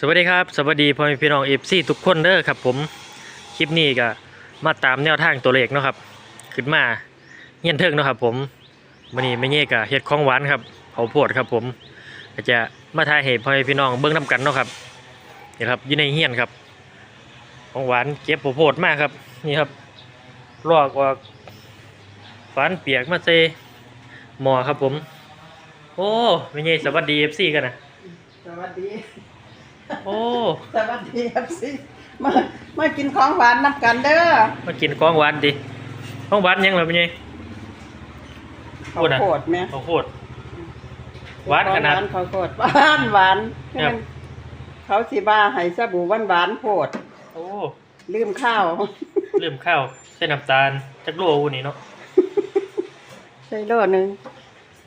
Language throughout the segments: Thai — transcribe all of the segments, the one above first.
สวัสดีครับสวัสดีพ่อแม่พี่น้องเอฟซีทุกคนเด้อครับผมคลิปนี้ก็มาตามแนวทางตัวเลขเนาะครับขึ้นมาเงี้ยนเทิงเนาะครับผมวันนี้ไม่เงี้ยกะเฮ็ดของหวานครับเผาโพดครับผมก็จจะมาทายเหตุพ่อแม่พี่น้องเบิ้องน้กันเนาะครับนี่ครับอยู่ในเฮียนครับ ของหวานเก็บโพดมากครับนี่ครับลอกออกฝานเปียกมาเซหมอครับผม โอ้ไม่เงี้ยสวัสดีเอฟซีกันนะสวัสดี โอ้ สวัสดีครับสิมามากินของหวานน้ำกันเด้อมากินของหวานดิของหวานยังเหรอเป็นไงข้าวพูดอะโพดไหมข้าวโพดหวานขนาดข้าวโพดหวานหวานครับเขาสิบ้าให้สบู่หวานหวานๆโพดโอ้ลืมข้าวลืมข้าวใส่น้ำตาลจักโลอูนี่เนาะใส่โลหนึง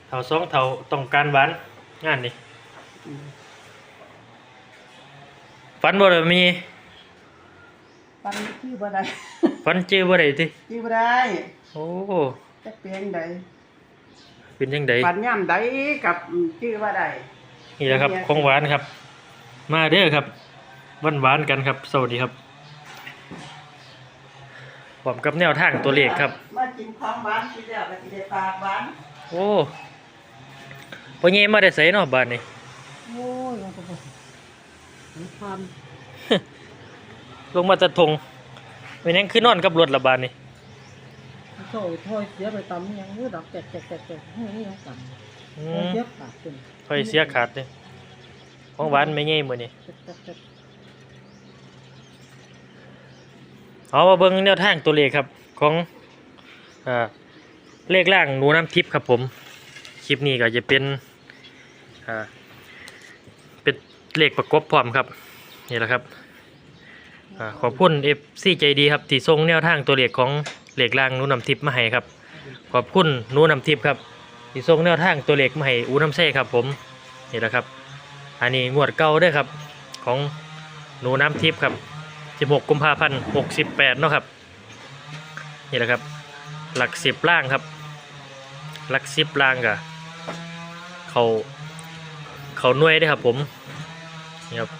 เท่าสองเท่าต้องการหวานงานนี่ ฝันบ่ได้มีปันชื่อบ่ได้ฝันเจอบ่ได้ติชื่อบ่ได้โอ้จักเปียงใดเป็นจังไดปันย่ำใดกับชื่อว่าใดนี่แหละครับของหวานครับ มาเด้อครับหวานหวานๆกันครับสวัสดีครับพร้อมกับแนวทางตัวเลขครับมากินของหวานสิแล้วก็สิได้ปากหวานโอ้พ่อเงี้มาได้ใส่เนาะบ้านนี้โอ้ยมันก็บ่มี ความลงมาแตะทงเป็นหยังคือนอนกับรถละบานนี่โถ่โถ่เสียไปตำยังมือดอกแจกแจกแจกแจกให้นี่ยังต่ำอืโอ้ยมเสียขาดจนค่อยเสียขาดเลยของหวานไม่เงี้มื้อนี้แจกแจกแจกเอามาเบิ่งแนวทางตัวเลขครับ ของอ่าเลขล่างหนูน้ำทิพย์ครับผม คลิปนี้ก็จะเป็นอ่า เป็นเลขประกบพร้อมครับนี่แหละครับอาขอบคุณเอฟซีใจดีครับที่ส่งแนวทางตัวเลขของเลขล่างหนูน้ำทิพย์มาให้ครับ ขอบคุณหนูน้ำทิพย์ครับที่ส่งแนวทางตัวเลขมาให้อูน้ำเซ่ครับผมนี่แหละครับ อันนี้งวดเก่าด้วยครับของหนูน้ำทิพย์ครับ 16 กุมภาพันธ์68เนาะครับนี่แหละครับ หลักสิบล่างครับ หลักสิบล่างกะเขาเขาหน่วยด้วยครับผม นี่ครับ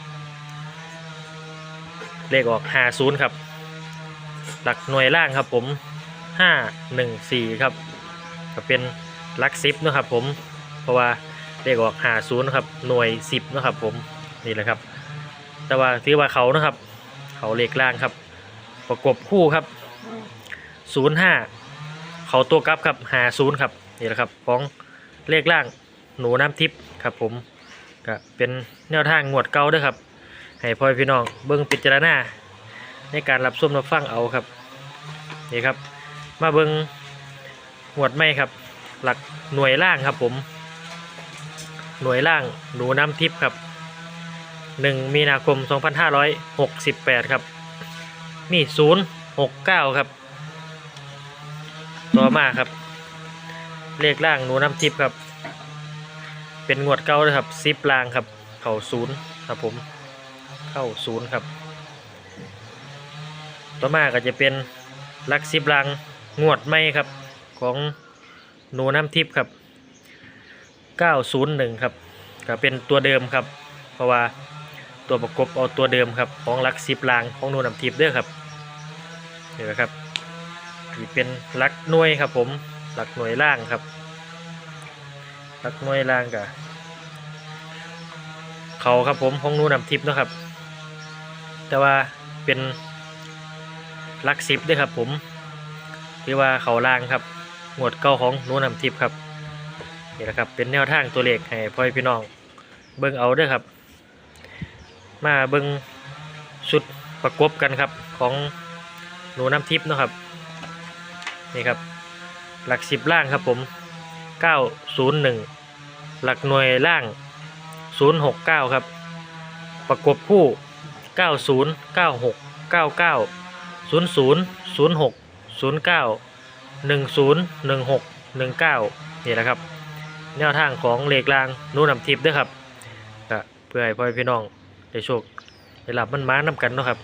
เลขออก50ครับ หลักหน่วยล่างครับผม514ครับก็เป็นหลักสิบนะครับผมเพราะว่าเลขออก50ครับหน่วย10เนะครับผมนี่แหละครับ แต่ว่าถือว่าเขานะครับ เขาเลขล่างครับ ประกบคู่ครับ05เขาตัวกลับครับ50ครับนี่แหละครับ ของเลขล่างหนูน้ำทิพย์ครับผม ก็เป็นแนวทางงวดเก่าด้วยครับ ให้พ่อพี่น้องเบิ้งพิจารณาในการรับชมรับฟังเอาครับนี่ครับ มาเบิ้งงวดไม่ครับ หลักหน่วยล่างครับผม หน่วยล่างหนูน้ำทิพย์ครับ1มีนาคม 2568 ครับ มี 069 ครับ ต่อมาครับ เลขล่างหนูน้ำทิพย์ครับ เป็นงวดเก้าเลยครับซิปลางครับ เข่าศูนย์ครับผมเข้าศูนย์ครับ ต่อมาก็จะเป็นลักซิปลางงวดไม่ครับของหนูน้ำทิพย์ครับ 901 ครับก็เป็นตัวเดิมครับ เพราะว่าตัวประกบเอาตัวเดิมครับ ของลักซิปลางของหนูน้ำทิพย์เด้อครับนี่แหละครับนี่เป็นลักหน่วยครับผมหลักหน่วยล่างครับ หลักหน่วยล่างกับเขาครับผมของนูน้ำทิพย์นะครับ แต่ว่าเป็นลักซิปด้วยครับผมที่ว่าเขาล่างครับหมวดเก้าของนูน้ำทิพย์ครับนี่แหละครับเป็นแนวทางตัวเลขให้พ่อพี่น้อง เบิ่งเอาด้วยครับ มาเบิ่งชุดประกบกันครับของหนูน้ำทิพย์นะครับนี่ครับหลักสิบล่างครับผม 901 หลักหน่วยล่าง 069 ครับ ประกบคู่ 90 96 99 00 06 09 10 16 19 นี่แหละครับ แนวทางของเหลขล่างนูน้ำทิพย์ด้วยครับเพื่อให้พ่อพี่น้องได้โชคได้รับมันม้านำกันเนาะครับ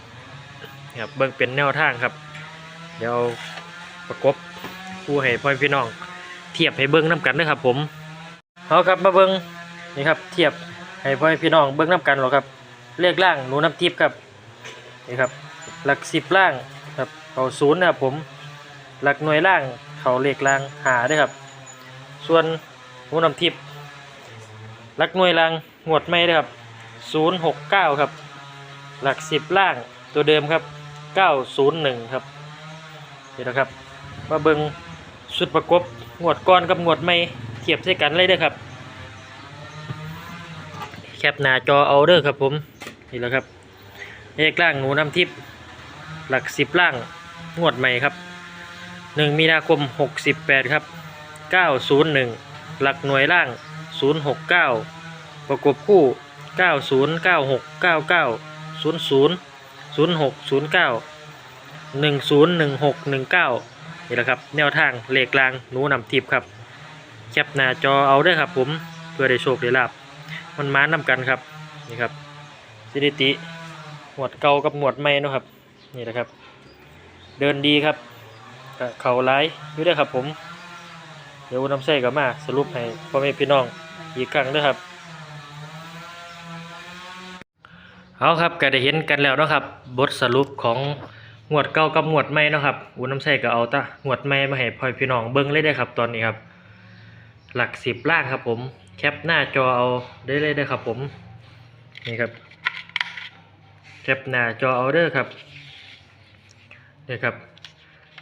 ครับเบิ่งเป็นแนวทางครับ เดี๋ยวประกบคู่ให้พ่อพี่น้อง เทียบให้เบิ่งน้ำกันเด้อครับผมเอาครับมาเบิ่งนี่ครับเทียบให้พ่อพี่น้องเบิ่งน้ำกันหรอครับเลขล่างหนูน้ำทิพย์ครับนี่ครับหลักสิบล่างครับเขาศูนย์นะครับผมหลักหน่วยล่างเขาเลขล่างหาเด้วยครับ ส่วนหนูน้ำทิพย์หลักหน่วยล่างงวดไม่ด้ครับศูนย์หกเก้าครับ หลักสิบล่างตัวเดิมครับเก้าศูนย์หนึ่งครับนี่นะครับมาเบิงสุดประกบ งวดก้อนกับงวดไม่เทียบใส่กันเลยเด้อครับ แคปหน้าจอเอาเด้อครับผมนี่แหละครับเลขล่างหนูน้ำทิพย์หลักสิบล่างงวดใหม่ครับหนึ่งมีนาคมหกสิบแปดครับเก้าศูนย์หนึ่งหลักหน่วยล่างศูนย์หกเก้าประกบคู่เก้าศูนย์เก้าหกเก้าเก้าศูนย์ศูนย์ศูนย์หกศูนย์เก้าหนึ่งศูนย์หนึ่งหกหนึ่งเก้า นี่แหละครับ แนวทางเลขลางหนูนำทิพย์ครับ แคปหน้าจอเอาเด้ครับ ผมเพื่อได้โชคได้ลาบมันมานำกันครับนี่ครับสถิติหมวดเก่ากับหมวดใหม่นะครับ นี่แหละครับ เดินดีครับเข่าร้ายอยู่เด้ครับผม เดี๋ยวน้ำใส่กับมาสรุปให้พ่อแม่พี่น้องอีกครั้งเด้ครับเอาครับก็ได้เห็นกันแล้วนะครับ บทสรุปของ หวดเก่ากับหวดใหม่เนาะครับอูน้ำใส่ก็เอาตะหวดใหม่มาให้พ่อพี่น้องเบิ้งเลยได้ครับตอนนี้ครับ หลักสิบล่างครับผม แคปหน้าจอเอาได้เลยได้ครับ ผมนี่ครับ แคปหน้าจอเอาเด้อครับนี่ครับ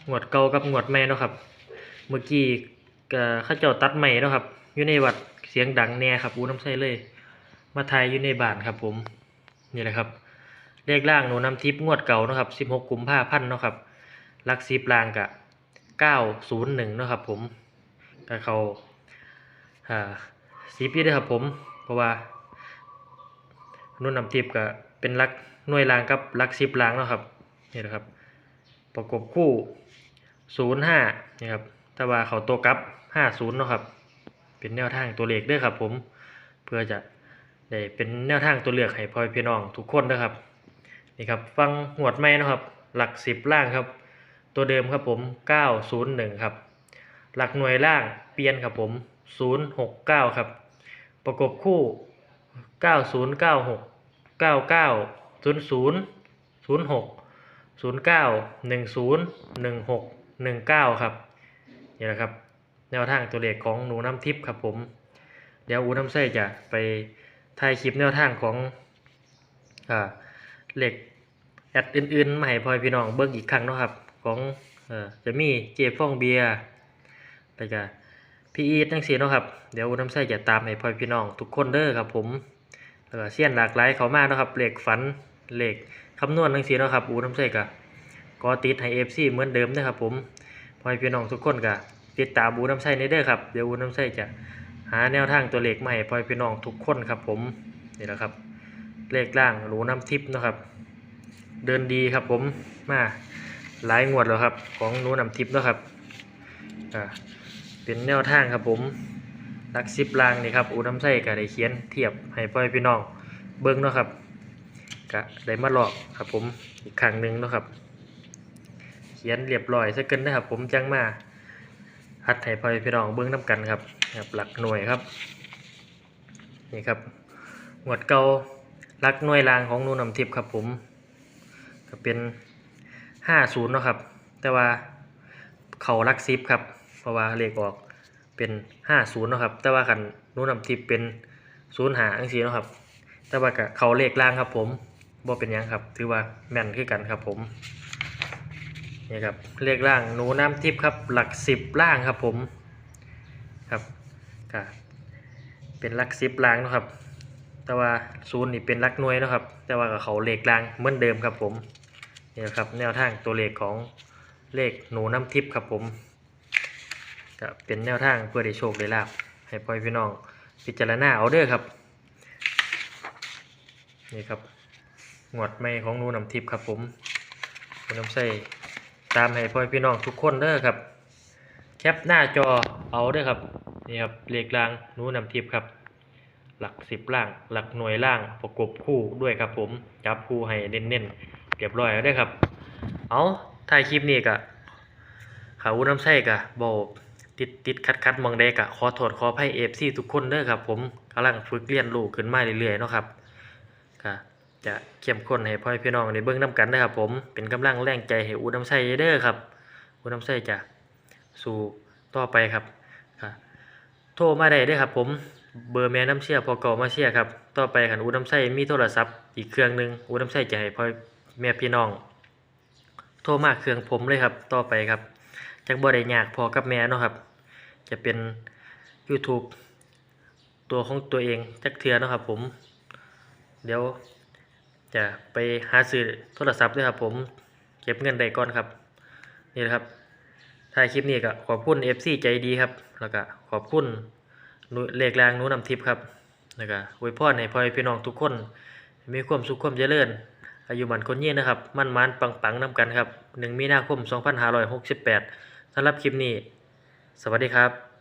งวดเก่ากับงวดใหม่เนาะครับ เมื่อกี้ก็ข้าเจ้าตัดใหม่เนาะครับอยู่ในวัดเสียงดังแน่ครับอูน้ำใส่เลย มาไทยอยู่ในบ้านครับผมนี่แหละครับ เลขล่างหนูนำทิพย์งวดเก่านะครับ 16กุมภาพันธ์นะครับลักสิบล่างกะ 901นะครับผมก็เขาอ่าสีปีด้วยครับผม เพราะว่านุ่นนำทิพย์ก็เป็นลักหน่วยรางกับลักสิบรางนะครับนี่นะครับ ประกบคู่ศูนย์ห้านี่ครับแต่ว่าเขาตัวกับห้าศูนย์นะครับเป็นแนวทางตัวเลขด้วยครับผม เพื่อจะได้เป็นแนวทางตัวเลือกให้พ่อพี่น้องทุกคนนะครับ นี่ครับฟังหวดไม่นะครับ หลักสิบล่างครับ ตัวเดิมครับผมเก้าศูนย์หนึ่งครับ หลักหน่วยล่างเปลี่ยนครับผม 069 ครับ ประกบคู่ 9096 99 00 06 09 10 16 19 ครับนี่แหละครับ แนวทางตัวเลขของหนูน้ำทิพย์ครับผม เดี๋ยวอูน้ำไส้จะไปถ่ายคลิปแนวทางของอ่า เหล็กแอดอื่นๆมาให้พ่อพี่น้องเบิ่งอีกครั้งเนาะครับ ของเออจะมีเจฟองเบียร์แล้วก็พี่อีททั้งสี่เนาะครับ เดี๋ยวน้ำใส่จะตามให้พ่อพี่น้องทุกคนเด้อครับ ผมแล้วก็เสี้ยนหลากหลายเขามากนาะครับเหลขฝันเหลขคำนวณทั้งสี่เนาะครับอูน้ำใส่ก็ก็ติดให้เอฟซีเหมือนเดิมนะครับผมพ่อพี่น้องทุกคนก็ติดตามอูน้ำใส่ในเด้อครับเดี๋ยวอูน้ำใส่จะหาแนวทางตัวเลขมาให้พ่อพี่น้องทุกคนครับผมนี่แหละครับ เลขล่างหรูน้ำทิพย์นะครับ เดินดีครับผมมาหลายงวดแล้วครับ ของหนูน้ำทิพย์นะครับอ่าเป็นแนวทางครับผมลักซิบลางนี่ครับอูน้ำไส้ก็ได้เขียนเทียบให้พ่อพี่น้องเบิ้งเนาะครับก็ได้มาหลอกครับผมอีกครั้งหนึ่งเนาะครับ เขียนเรียบร้อยซะเกินนะครับผมจังมาหัดให้พ่อพี่น้องเบิ้งน้ำกันครับครับ หลักหน่วยครับนี่ครับหวดเก่า ลักหน่วยรางของนูนำทิพย์ครับผม ก็เป็นห้าศูนย์เนาะครับ แต่ว่าเขาหลักซิบครับ เพราะว่าเลขออกเป็นห้าศูนย์นาะครับ แต่ว่าคันนู้นำทิพย์เป็นศูนย์หาอังสีนาะครับ แต่ว่ากับเขาเลขล่างครับผมบ่เป็นยังครับ ถือว่าแม่นคือกันครับผมนี่ครับเลขล่างหนูน้ำทิพย์ครับหลักสิบล่างครับผมครับก็เป็นหลักสิบล่างนะครับ แต่ว่าศูนย์นี่เป็นลักหน่วยนะครับ แต่ว่ากับเขาเลขลางเหมือนเดิมครับผมนี่ครับแนวทางตัวเลขของเลขหนูน้ำทิพย์ครับผมก็เป็นแนวทางเพื่อได้โชคได้ลาบให้พ่อพี่น้องพิจารณาเอาเด้อครับนี่ครับงวดไม่ของหนูน้ำทิพย์ครับผมหนูนำใส่ตามให้พ่อพี่น้องทุกคนเด้อครับ แคปหน้าจอเอาเด้อครับนี่ครับเลขลางหนูน้ำทิพย์ครับ หลักสิบล่าง หลักหน่วยล่างประกบคู่ด้วยครับผมจับคู่ให้เน้นๆเรียบร้อยแล้วด้ครับ เอาถ่ายคลิปนี้กะขาน้ำใส่กะบอกติดติดคัดคัดมองได้กะขอโทษขอให้เอฟซีทุกคนเด้อครับ ผมกำลังฝึกเรียนรู้ขึ้นมาเรื่อยๆเนาะครับกะจะเข้มข้นให้พ่อพี่น้องได้เบิ่งนํกันนะครับ ผมเป็นกำลังแรงใจให้อูน้ำไส้เด้อครับอูน้ำไส้จะสู่ต่อไปครับครับโทรมาได้เด้อครับ ผม เบอร์แม่น้ำเชี่ยพอเก่ามาเชี่ยครับ ต่อไปคันอูน้ำไส้มีโทรศัพท์อีกเครื่องหนึ่งอูน้ำไส้จะให้พ่อแม่พี่น้อง โทรมาเครื่องผมเลยครับ ต่อไปครับจักบ่ได้ยากพอกับแม่เนาะครับ จะเป็น YouTube ตัวของตัวเองจักเทือนะครับผม เดี๋ยวจะไปหาซื้อโทรศัพท์ด้วยครับผม เก็บเงินได้ก่อนครับ นี่แหละครับถ่ายคลิปนี้ก็ขอบคุณ FC ใจดีครับ แล้วก็ขอบคุณหนู เลขแรงหนูนำทิพย์ครับแล้วก็อวยพรให้พ่อยพี่น้องทุกคน มีความสุขความเจริญ อายุมันคนเยืนนะครับ มั่นมันปังปังๆนำกันครับหนึ่งมีนาคม 2568สำหรับคลิปนี้ สวัสดีครับ